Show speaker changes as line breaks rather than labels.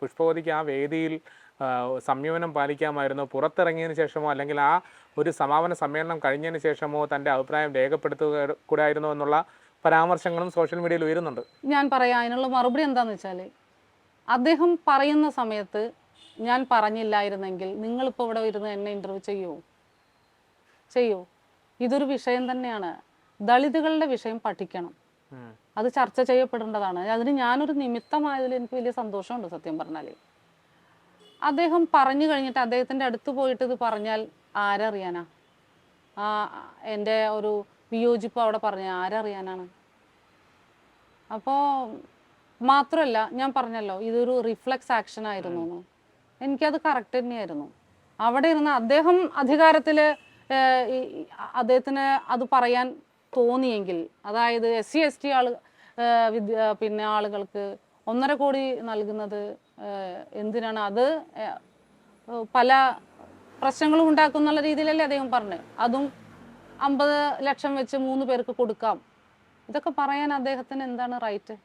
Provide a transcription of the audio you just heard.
പുഷ്പവതിക്ക് ആ വേദിയിൽ സംയമനം പാലിക്കാമായിരുന്നു? പുറത്തിറങ്ങിയതിന് ശേഷമോ? അല്ലെങ്കിൽ ആ ഒരു സമാപന സമ്മേളനം കഴിഞ്ഞതിന് ശേഷമോ തന്റെ അഭിപ്രായം രേഖപ്പെടുത്തുക കൂടായിരുന്നോ എന്നുള്ള പരാമർശങ്ങളും സോഷ്യൽ മീഡിയയിൽ ഉയരുന്നുണ്ട്.
ഞാൻ പറയാം. അതിനുള്ള മറുപടി എന്താണെന്ന് വെച്ചാൽ അദ്ദേഹം പറയുന്ന സമയത്ത് ഞാൻ പറഞ്ഞില്ലായിരുന്നെങ്കിൽ നിങ്ങളിപ്പോൾ ഇവിടെ ഇരുന്ന് എന്നെ ഇന്റർവ്യൂ ചെയ്യൂ ചെയ്യൂ? ഇതൊരു വിഷയം തന്നെയാണ്. ദളിതുകളുടെ വിഷയം പഠിക്കണം. അത് ചർച്ച ചെയ്യപ്പെടേണ്ടതാണ്. അതിന് ഞാനൊരു നിമിത്തമായതിൽ എനിക്ക് വലിയ സന്തോഷമുണ്ട് സത്യം പറഞ്ഞാൽ അദ്ദേഹം പറഞ്ഞു കഴിഞ്ഞിട്ട് അദ്ദേഹത്തിന്റെ അടുത്ത് പോയിട്ട് ഇത് പറഞ്ഞാൽ ആരറിയാനാ? ആ എന്റെ ഒരു വിയോജിപ്പ് അവിടെ പറഞ്ഞ ആരറിയാനാണ്? അപ്പോൾ മാത്രമല്ല ഞാൻ പറഞ്ഞല്ലോ ഇതൊരു റിഫ്ലക്സ് ആക്ഷൻ ആയിരുന്നു എന്ന്. എനിക്കത് കറക്റ്റ് തന്നെയായിരുന്നു. അവിടെ ഇരുന്ന് അദ്ദേഹം അധികാരത്തിൽ അദ്ദേഹത്തിന് അത് പറയാൻ തോന്നിയെങ്കിൽ അതായത് എസ് സി എസ് ടി ആൾ വിദ്യ പിന്നെ ആളുകൾക്ക് ഒന്നര കോടി നൽകുന്നത് എന്തിനാണ്? അത് പല പ്രശ്നങ്ങളും ഉണ്ടാക്കും എന്നുള്ള രീതിയിലല്ലേ അദ്ദേഹം പറഞ്ഞു. അതും അമ്പത് ലക്ഷം വെച്ച് മൂന്ന് പേർക്ക് കൊടുക്കാം. ഇതൊക്കെ പറയാൻ അദ്ദേഹത്തിന് എന്താണ് റൈറ്റ്?